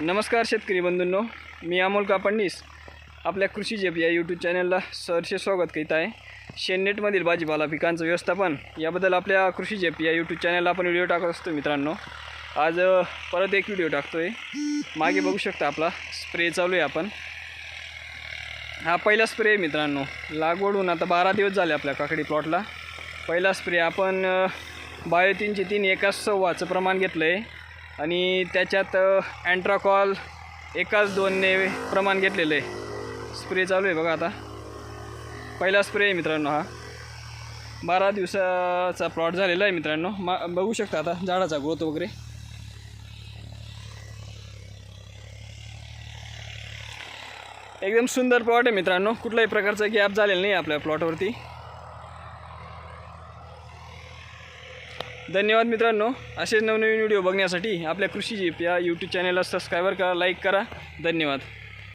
नमस्कार शेतकरी बंधूंनो मी अमोल कापडणीस आपल्या कृषी जेप या यूट्यूब चॅनलला सरसे स्वागत करीत आहे. शेननेटमधील भाजीपाला पिकांचं व्यवस्थापन याबद्दल आपल्या कृषी जेप या यूट्यूब चॅनलला आपण व्हिडिओ टाकत असतो मित्रांनो. आज परत एक व्हिडिओ टाकतो आहे मागे बघू शकता आपला स्प्रे चालू आहे आपण. हा पहिला स्प्रे आहे मित्रांनो. लागवडून आता बारा दिवस झाले आपल्या काकडी प्लॉटला पहिला स्प्रे आपण बायोतीनचे तीनशे तीन एकाच सव्वाचं प्रमाण घेतलं आहे आणि त्याच्यात अँट्राकॉल एकाच दोनने प्रमाण घेतलेलं आहे. स्प्रे चालू आहे बघा आता. पहिला स्प्रे आहे मित्रांनो हा. बारा दिवसाचा प्लॉट झालेला आहे मित्रांनो. मा बघू शकता आता झाडाचा ग्रोथ वगैरे. एकदम सुंदर प्लॉट आहे मित्रांनो. कुठल्याही प्रकारचा गॅप झालेला नाही आपल्या प्लॉटवरती धन्यवाद मित्रांनो. असेच नवनवीन व्हिडिओ बघण्यासाठी आपल्या कृषी जीप या यूट्यूब चॅनलला सबस्क्रायबर करा लाईक करा. धन्यवाद.